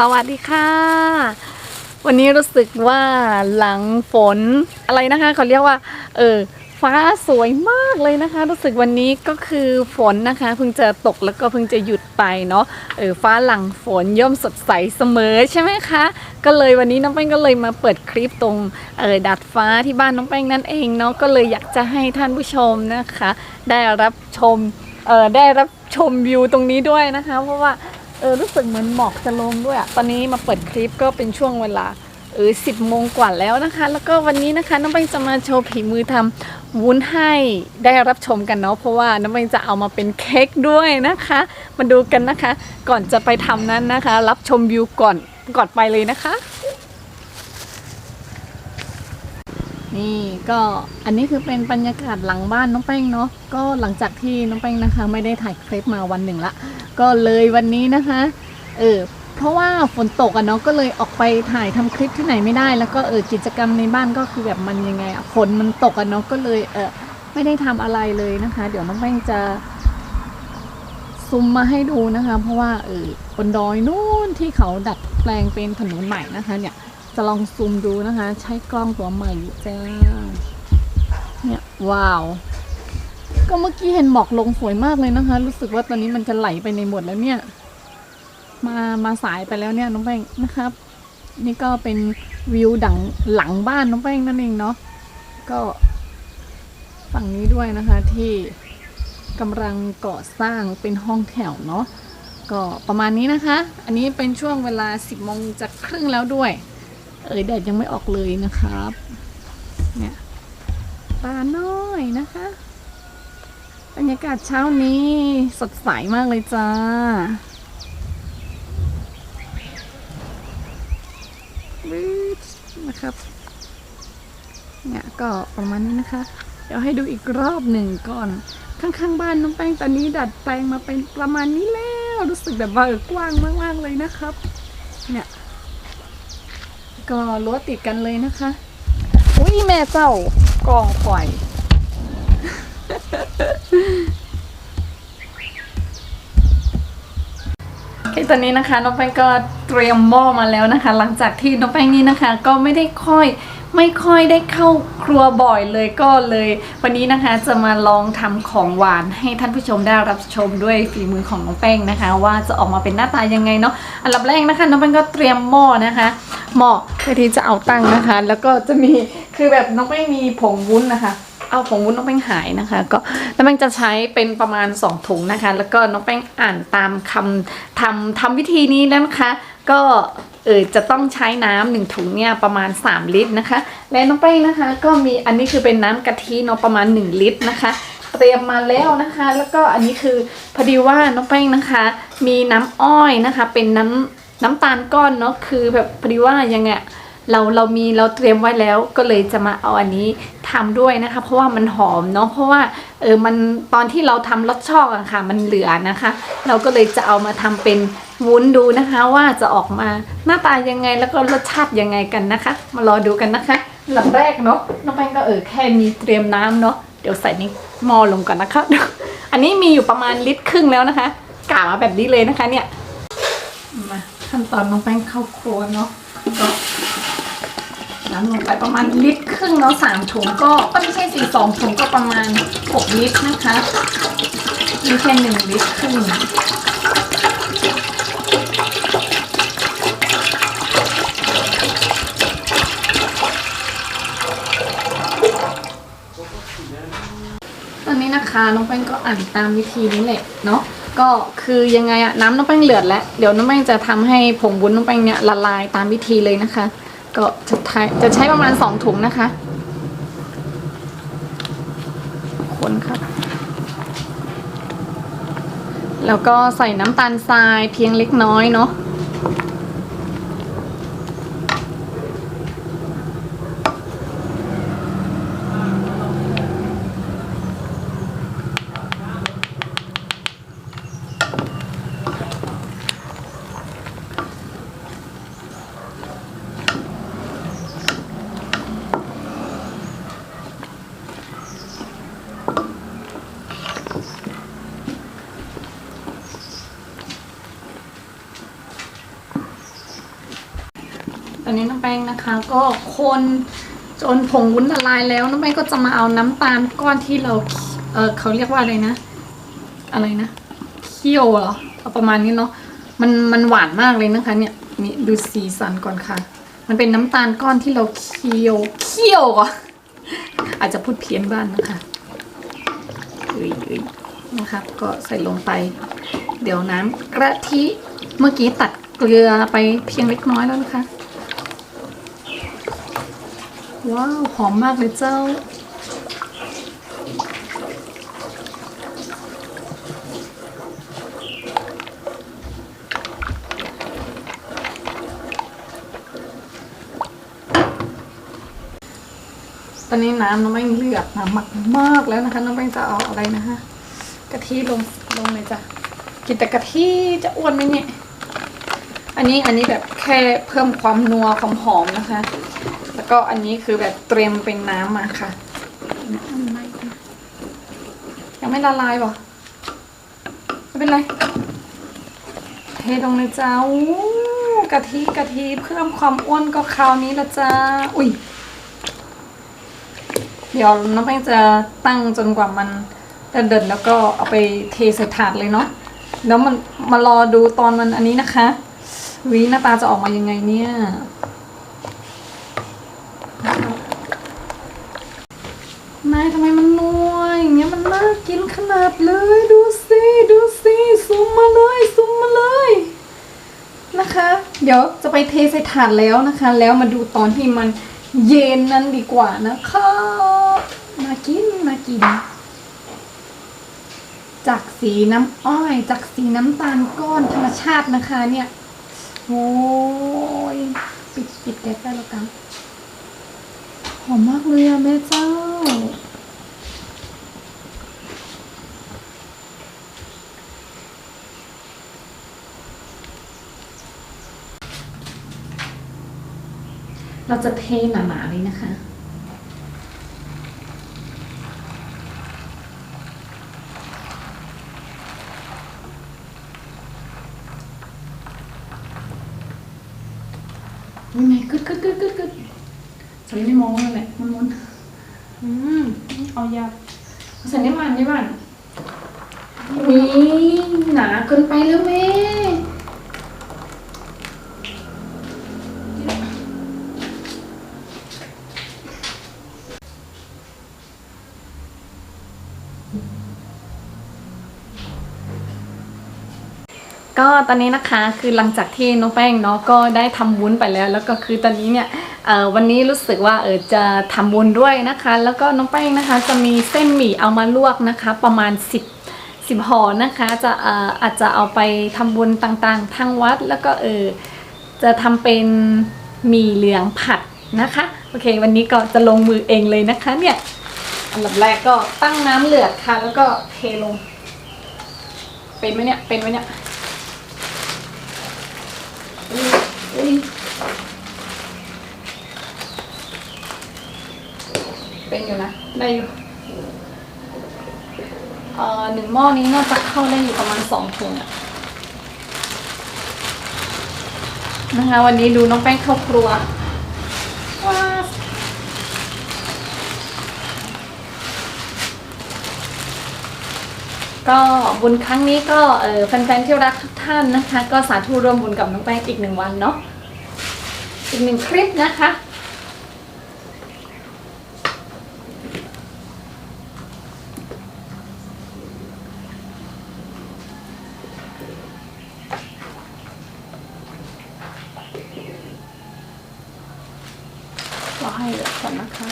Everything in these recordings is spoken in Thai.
สวัสดีค่ะ วันนี้รู้สึกว่าหลังฝนอะไรนะคะเขาเรียกว่า เออฟ้าสวยมากเลยนะคะ รู้สึกวันนี้ก็คือฝนนะคะเพิ่งจะตกแล้วก็เพิ่งจะหยุดไปเนาะเออฟ้าหลังฝนย่อมสดใสเสมอใช่ไหมคะ ก็เลยวันนี้น้องแป้งก็เลยมาเปิดคลิปตรงเออดัดฟ้าที่บ้านน้องแป้งนั่นเองเนาะก็เลยอยากจะให้ท่านผู้ชมนะคะ ได้รับชมเออได้รับชมวิวตรงนี้ด้วยนะคะ เพราะว่า เออรู้สึกเหมือนหมอกจะลงด้วยอะตอนนี้มาเปิดคลิปก็เป็นช่วงเวลาเออสิบโมงกว่าแล้วนะคะ แล้วก็วันนี้นะคะน้องใบจะมาโชว์ผีมือทำวุ้นให้ได้รับชมกันเนาะเพราะว่าน้องใบจะเอามาเป็นเค้กด้วยนะคะ มาดูกันนะคะ ก่อนจะไปทำนั้นนะคะ รับชมวิวก่อนก่อนไปเลยนะคะ นี่ก็อันนี้คือเป็นบรรยากาศหลังบ้านน้องแป้งเนาะก็หลังจากที่น้องแป้งนะคะ ไม่ได้ถ่ายคลิปมาวันหนึ่งละ ก็เลยวันนี้นะคะเออเพราะว่าฝนตกอะเนาะก็เลยออกไปถ่ายทำคลิปที่ไหนไม่ได้ แล้วก็เออกิจกรรมในบ้านก็คือแบบมันยังไงอะฝนมันตกอะเนาะก็เลยเออไม่ได้ทำอะไรเลยนะคะ เดี๋ยวน้องแป้งจะซูมมาให้ดูนะคะ เพราะว่าเออบนดอยนู่นที่เขาดัดแปลงเป็นถนนใหม่นะคะเนี่ย จะลองซูมดูนะคะ ใช้กล้องตัวใหม่อยู่จ้า เนี่ย ว้าว ก็เมื่อกี้เห็นหมอกลงสวยมากเลยนะคะ รู้สึกว่าตอนนี้มันจะไหลไปในหมดแล้วเนี่ย มามาสายไปแล้วเนี่ยน้องแป้งนะครับ นี่ก็เป็นวิวดังหลังบ้านน้องแป้งนั่นเองเนาะก็ฝั่งนี้ด้วยนะคะที่กำลังก่อสร้างเป็นห้องแถวเนาะก็ประมาณนี้นะคะ อันนี้เป็นช่วงเวลา 10โมงจะครึ่งแล้วด้วย เอยแดดยังไม่ออกเลยนะครับ เนี่ยปลาน้อยนะคะ บรรยากาศเช้านี้สดใสมากเลยจ้าวิดนะครับ เนี่ยก็ประมาณนี้นะคะ เดี๋ยวให้ดูอีกรอบหนึ่งก่อน ข้างๆบ้านน้องแป้งตอนนี้ดัดแปลงมาเป็นประมาณนี้แล้ว รู้สึกแบบว่ากว้างมากๆเลยนะครับ เนี่ย ก็รั้วติดกันเลยนะคะ อุ้ยแม่เจ้ากองข่อยโอเคตอนนี้นะคะน้องแป้งก็เตรียมหม้อมาแล้วนะคะ หลังจากที่น้องแป้งนี่นะคะ ก็ไม่ได้ค่อย ไม่ค่อยได้เข้าครัวบ่อยเลยก็เลย วันนี้นะคะจะมาลองทำของหวานให้ท่านผู้ชมได้รับชมด้วยฝีมือของน้องแป้งนะคะ ว่าจะออกมาเป็นหน้าตายังไงเนาะอันดับแรกนะคะน้องแป้งก็เตรียมหม้อนะคะหม้อเพื่อที่จะเอาตั้งนะคะ แล้วก็จะมีคือแบบน้องแป้งมีผงวุ้นนะคะเอาผงวุ้นน้องแป้งหายนะคะ ก็น้องแป้งจะใช้เป็นประมาณ 2 ถุงนะคะ แล้วก็น้องแป้งอ่านตามคำทำทำวิธีนี้นะคะ ก็ เออจะต้องใช้น้ำหนึ่งถุงเนี่ยประมาณ 3 ลิตรนะคะ และน้องแป้งนะคะ ก็มีอันนี้คือเป็นน้ำกะทิเนาะประมาณ 1 ลิตรนะคะเตรียมมาแล้วนะคะ แล้วก็อันนี้คือพอดีว่าน้องแป้งนะคะ มีน้ำอ้อยนะคะ เป็นน้ำน้ำตาลก้อนเนาะคือแบบพอดีว่ายังไง เราเรามีเราเตรียมไว้แล้วก็เลยจะมาเอาอันนี้ทำด้วยนะคะ เพราะว่ามันหอมเนาะเพราะว่าเออมันตอนที่เราทำรสช่องอะค่ะ มันเหลือนะคะ เราก็เลยจะเอามาทำเป็นวุ้นดูนะคะว่าจะออกมาหน้าตายังไงแล้วก็รสชาติยังไงกันนะคะ มารอดูกันนะคะลำแรกเนาะน้องแป้งก็เออแค่มีเตรียมน้ำเนาะเดี๋ยวใส่ในหม้อลงก่อนนะคะ อันนี้มีอยู่ประมาณลิตรครึ่งแล้วนะคะกะมาแบบนี้เลยนะคะเนี่ยมาขั้นตอนน้องแป้งเข้าครัวเนาะ น้ำลงไปประมาณลิตรครึ่งแล้วสามถุงก็ก็ไม่ใช่สี่สองถุงก็ประมาณหกลิตรนะคะนี่แค่หนึ่งลิตรครึ่งตอนนี้นะคะน้องแป้งก็อ่านตามวิธีนี้แหละเนาะก็คือยังไงอะน้ำน้องแป้งเลือดแล้ว เดี๋ยวน้องแป้งจะทำให้ผงวุ้นน้องแป้งเนี่ยละลายตามวิธีเลยนะคะ ก็จะใช้จะใช้ประมาณสองถุงนะคะ คนครับแล้วก็ใส่น้ำตาลทรายเพียงเล็กน้อยเนาะ นะคะ ก็คนจนผงวุ้นละลายแล้วน้องแป้ก็จะมาเอาน้ำตาลก้อนที่เราเออเขาเรียกว่าอะไรนะ อะไรนะเคี่ยวเหรอเอาประมาณนี้เนาะมันมันหวานมากเลยนะคะ เนี่ยนี่ดูสีสันก่อนค่ะ มันเป็นน้ำตาลก้อนที่เราเคี่ยวเคี่ยวอะอาจจะพูดเพี้ยนบ้านนะคะเอ้ยเอ้ยนะครับ ก็ใส่ลงไป เดี๋ยวน้ำกะทิเมื่อกี้ตัดเกลือไปเพียงเล็กน้อยแล้วนะคะ ว้าว หอมมากเลยเจ้า ตอนนี้น้ำน้องแป้งเลือดน้ำหมักมากแล้วนะคะ น้องแป้งจะเอาอะไรนะคะกะทิลงลงเลยจ้ะกินแต่กะทิจะอ้วนไหมเนี่ยอันนี้อันนี้แบบแค่เพิ่มความนัวความหอมนะคะ แล้วก็อันนี้คือแบบเตรียมเป็นน้ำมาค่ะยังไม่ละลายป่ะไม่เป็นไร เทลงเลยจ้าอู้กะทิกะทิเพิ่มความอ้วนก็คราวนี้ละจ้าอุ้ยเดี๋ยวน้องแป้งจะตั้งจนกว่ามันจะเดินแล้วก็เอาไปเทใส่ถาดเลยเนาะแล้วมันมารอดูตอนมันอันนี้นะคะวิหน้าตาจะออกมายังไงเนี่ย นายทำไมมันนัวอย่างเงี้ยมันน่ากินขนาดเลย ดูสิดูสิซูมมาเลยซูมมาเลยนะคะ เดี๋ยวจะไปเทใส่ถาดแล้วนะคะ แล้วมาดูตอนที่มันเย็นนั้นดีกว่านะคะ มากินมากิน จากสีน้ำอ้อย จากสีน้ำตาลก้อนธรรมชาตินะคะเนี่ยโอ้ยปิดปิดแก๊สได้แล้วกันหอมมากเลยอะแม่เจ้า เราจะเทหนาๆเลยนะคะ ยังไงกึดกึดกึดกึดกึดฉันไม่ได้มองนั่นแหลยมันมันอืมเอายาใส่น้ำมันได้บ้างอุ้ยหนาเกินไปแล้วแม่ ก็ ตอนนี้นะคะคือหลังจากที่น้องแป้งเนาะก็ได้ทำวุ้นไปแล้ว แล้วก็คือตอนนี้เนี่ยวันนี้รู้สึกว่าเออจะทำวุ้นด้วยนะคะ แล้วก็น้องแป้งนะคะ จะมีเส้นหมี่เอามาลวกนะคะ ประมาณ 10 10ห่อนะคะจะเอออาจจะเอาไปทำบุญต่างๆ ทางวัดแล้วก็เออจะทำเป็นหมี่เหลืองผัดนะคะโอเค วันนี้ก็จะลงมือเองเลยนะคะเนี่ยอันดับแรกก็ตั้งน้ำเลือดค่ะ แล้วก็เทลง เป็นไหมเนี่ยเป็นไหมเนี่ย เป็นอยู่นะ ได้อยู่เอ่อหนึ่งหม้อนี้น่าจะเข้าได้อยู่ประมาณสองถุงอะนะคะ วันนี้ดูน้องแป้งเข้าครัวว้า ก็บุญครั้งนี้ก็เออแฟนๆที่รักทุกท่านนะคะ ก็สาธุร่วมบุญกับน้องแป้งอีกหนึ่งวันเนาะอีกหนึ่งคลิปนะคะ ก็ให้เดือดก่อนนะคะ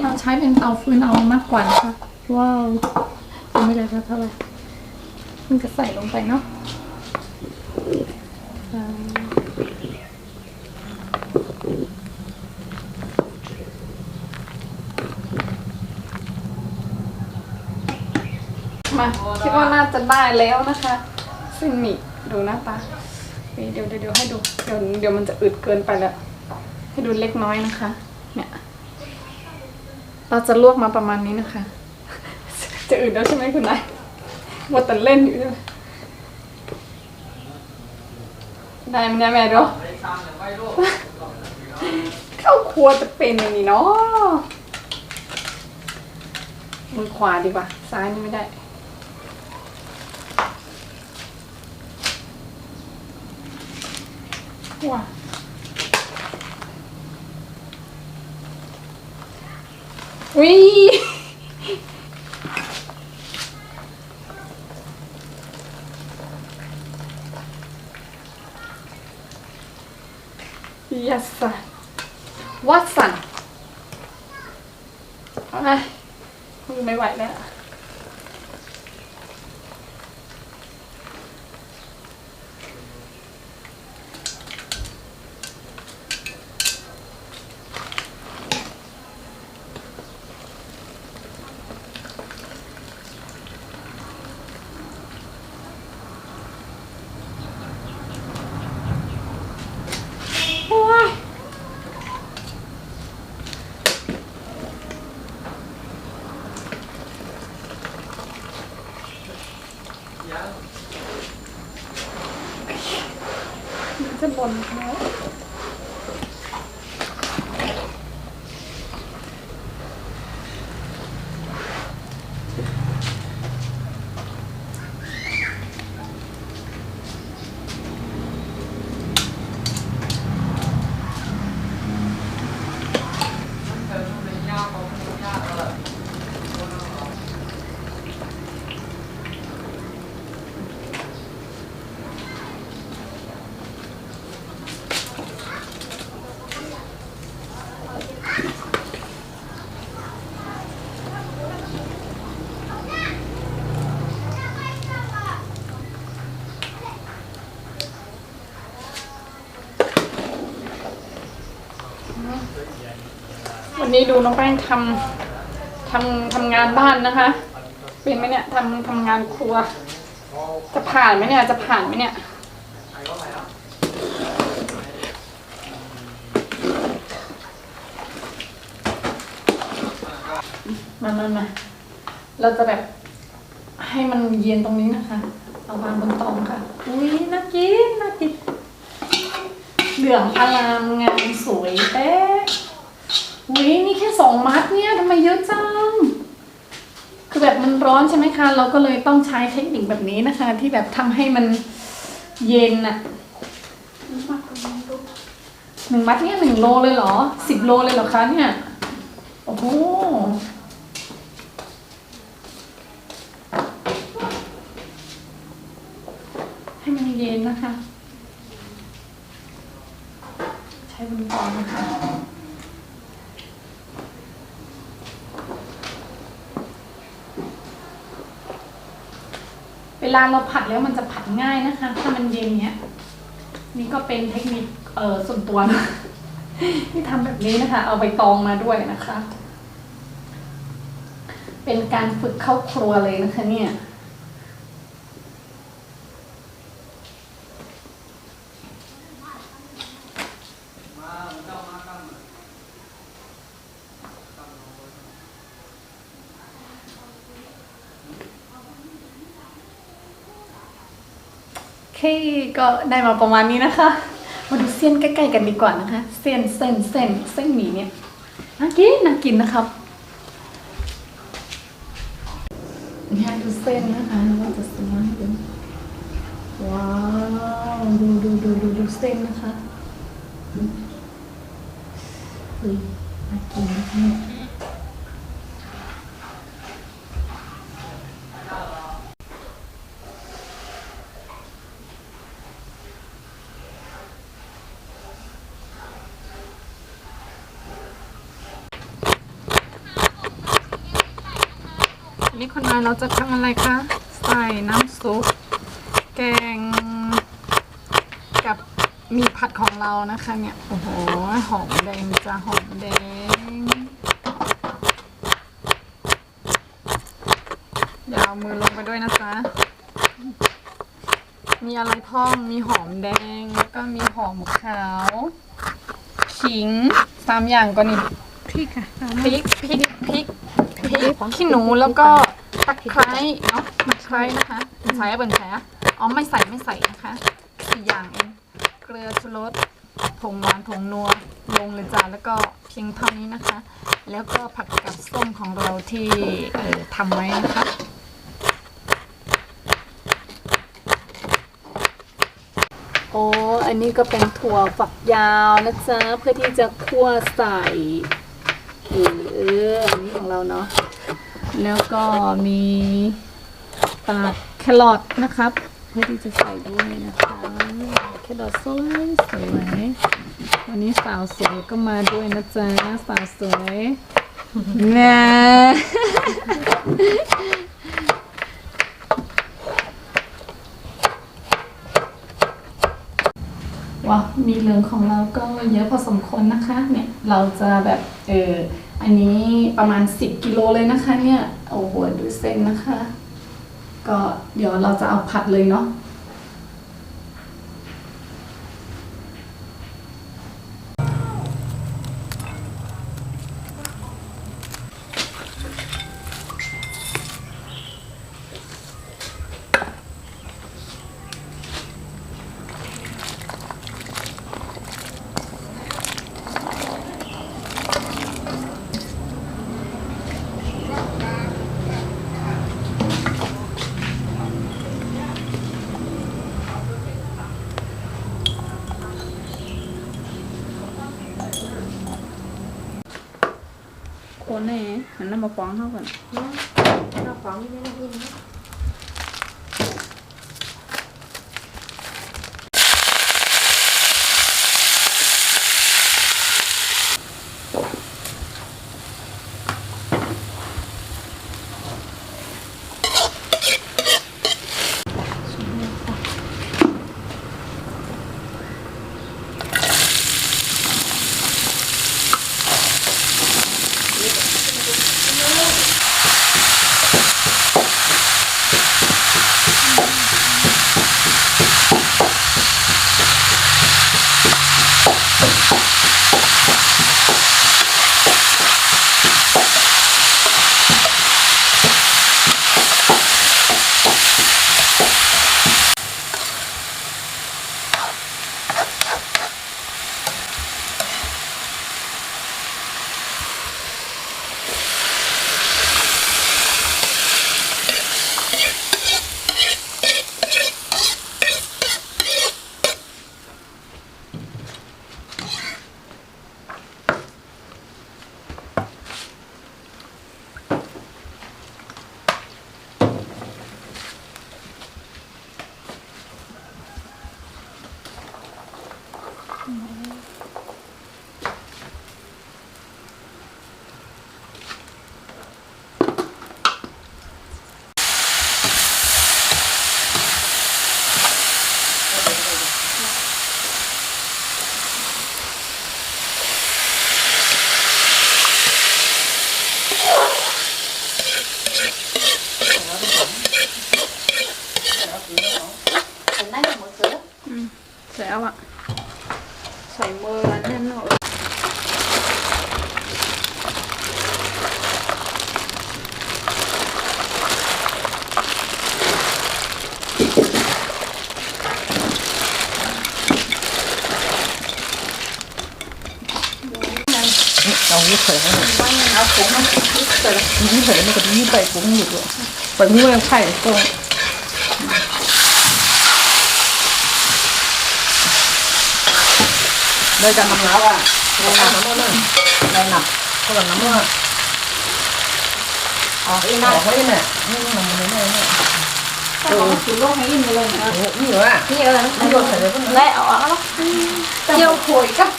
เรา ใช้เป็นเตาฟืนเอามากกว่านะคะ ว้าวยังไม่ได้เท่าไหร่มันจะใส่ลงไปเนาะอ่ามาคิดว่าน่าจะได้แล้วนะคะเส้นหมี่ดูหน้าตาเดี๋ยวเดี๋ยวเดี๋ยวให้ดูเดี๋ยวเดี๋ยวมันจะอืดเกินไปแล้วให้ดูเล็กน้อยนะคะเนี่ย เราจะลวกมาประมาณนี้นะคะ จะอื่นแล้วใช่ไหมคุณนายหมดแต่เล่นอยู่ใช่ไหมได้ไหมเนี่ยแม่ดูเข้าครัวจะเป็นอย่างนี้เนาะมือขวาดีกว่า ซ้ายนี่ไม่ได้ว้า วิยัสสันวัดสันเอาไงไม่ไหวแล้ว โอ้ยมันจะบ่นแล้ว วั นี้ดูน้องแป้งทำทำทำงานบ้านนะคะ เป็นไหมเนี่ยทำทำงานครัว จะผ่านไหมเนี่ย จะผ่านไหมเนี่ยมามามาเราจะแบบให้มันเย็นตรงนี้นะคะ เอาวางบนต๊ะค่ะ อุ้ยน่ากินน่ากินเหลืองอลามงามสวยเป๊ะ อุ้ยนี่แค่สองมัดเนี่ยทำไมเยอะจัง คือแบบมันร้อนใช่ไหมคะ เราก็เลยต้องใช้เทคนิคแบบนี้นะคะ ที่แบบทำให้มันเย็นอะหนึ่งมัดเนี่ยหนึ่งโลเลยเหรอสิบโลเลยเหรอคะเนี่ย โอ้โหให้มันเย็นนะคะ ใช้บนกองนะคะ ลาเราผัดแล้วมันจะผัดง่ายนะคะ ถ้ามันเย็นเนี้ย นี่ก็เป็นเทคนิคเอ่อส่วนตัวนะที่ทำแบบนี้นะคะ เอาใบตองมาด้วยนะคะ เป็นการฝึกเข้าครัวเลยนะคะเนี่ย เคก็ได้มาประมาณนี้นะคะ มาดูเส้นใกล้ๆกันดีกว่านะคะ เส้นเส้นเส้นเส้นหมี่เนี่ยน่ากินน่ากินนะครับเนี่ยดูเส้นนะคะเราจะสมาให้ดูว้าวดูดูดูดูดูเส้นนะคะเฮ้ยน่ากินนะคะเนี่ย วันนี้ คนนายเราจะทำอะไรคะ ใส่น้ำซุปแกง กับมีผัดของเรานะคะเนี่ย โอ้โห หอมแดงจ้าหอมแดง เดี๋ยวเอามือลงไปด้วยนะจ๊ะ มีอะไรพ่อง มีหอมแดง แล้วก็มีหอมขาว ขิงสามอย่างก่อนนี่พริกค่ะพริกพริกพริกพริกขี้หนูแล้วก็ ตะไคร้เนาะตะไคร้นะคะใส่เป็นแผลอ๋อไม่ใส่ไม่ใส่นะคะสี่อย่างเองเกลือชูรสผงหวานผงนัวลงเลยจ้าแล้วก็เพียงเท่านี้นะคะ แล้วก็ผักกับส้มของเราที่เอ่อทำไว้นะคะโอ้อันนี้ก็เป็นถั่วฝักยาวนะจ๊ะเพื่อที่จะคั่วใส่เอออันนี้ของเราเนาะ แล้วก็มีตาดแครอทนะครับ เพื่อที่จะใส่ด้วยนะคะแครอทสวยสวยวันนี้สาวสวยก็มาด้วยนะจ๊ะสาวสวยนะว้ามีเหลืองของเราก็เยอะพอสมควรนะคะ เนี่ย เราจะแบบ เออ อันนี้ประมาณ 10 กิโลเลยนะคะเนี่ย โอ้โห ดูเส้นนะคะ ก็เดี๋ยวเราจะเอาผัดเลยเนาะ คนแน่หันน้ำมาฟ้องเข้าก่อนเราของนี่ไม่ได้ยินนะ เอายี่เผยให้หน่อยเอาผงมายี่เผยยี่เผยมันก็ยี่ใบผงอยู่ด้วยใบหูแมงไข่ก็เลยจะทำแล้วอะเราทำน้ำมันในหนักก็แบบน้ำมันอ๋ออีน่าเขาเนี่ยนี่มันมันไม่เนี่ยถ้าเราถือโลกให้ยินไปเลยนะโอ้นี่เหรอนี่เออมันโดนใส่เลยและเอาออกแล้วเจียวขวยกับ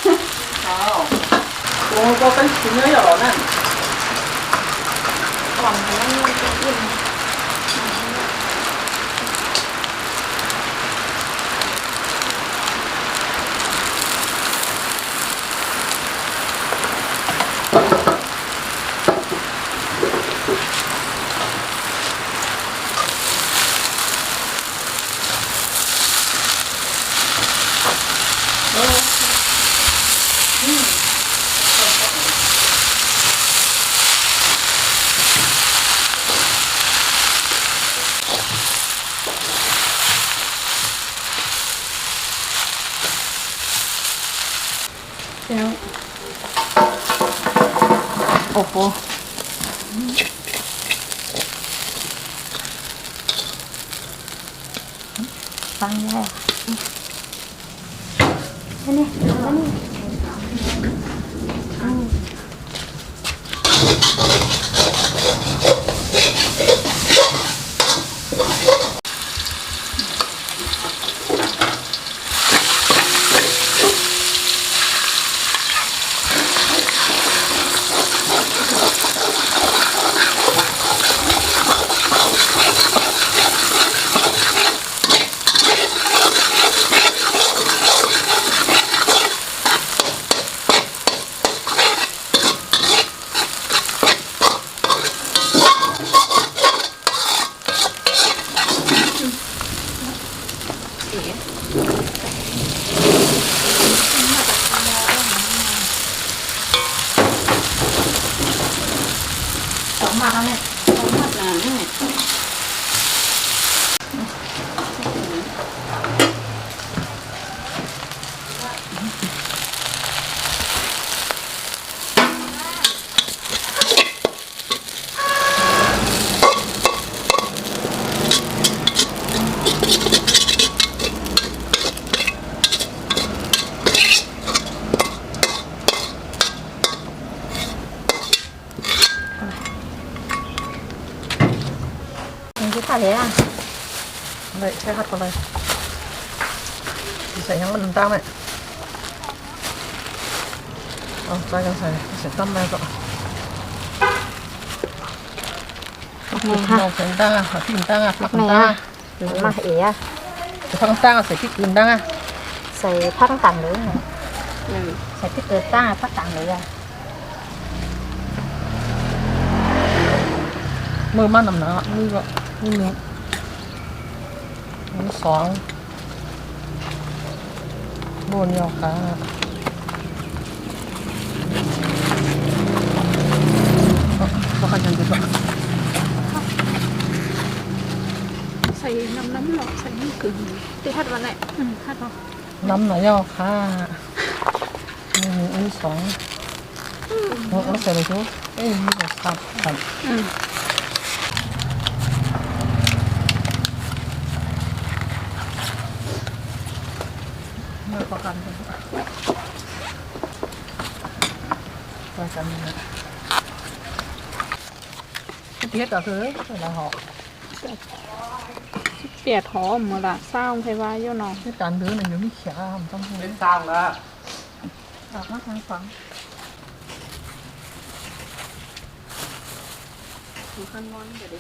อ้าวโอ้ก็เป็นชิ้นเนื้อห Sini. สองมาแล้วเนี่ยสองมาแล้วเนี่ย ยังคิดอะไรอะเลยใช้คัดก่อนเลยใส่ยังมันน้ำตาลไหมเอาใส่กันใส่ใส่ตั้มแม่ก็ này ha เราใส่ตั้งอะพริกตั้งอะพริก này ตั้ง ha อะ mà ế à พริกตั้งอะใส่พริกอื่นตั้งอะ xài phát tặng nữa nè xài cái cơ ta phát tặng nữa à มือมันน้ำหนัก มือก็มือเนื้อมือสองโบนยอค่ะก็ขยันดีกว่าใส่น้ำน้ำหลอกใส่น้ำกึ่งที่ทัดวันไหนอืมทัดเนาะน้ำหน่อยยอค่ะมือมือสองเอาใส่เลยทุกเอ้ยมีแบบครับครับ อืม มือประกันกันประกันนะ เทียบกับคือเราหอกเปียดหอมหมดละเศร้าใครว่าเยอะเนาะ cái cán đứa này nó bị khá không trong Đến sang đó. đọc mắt hàng phẳng ขั้นมอนเดี๋ยวดิ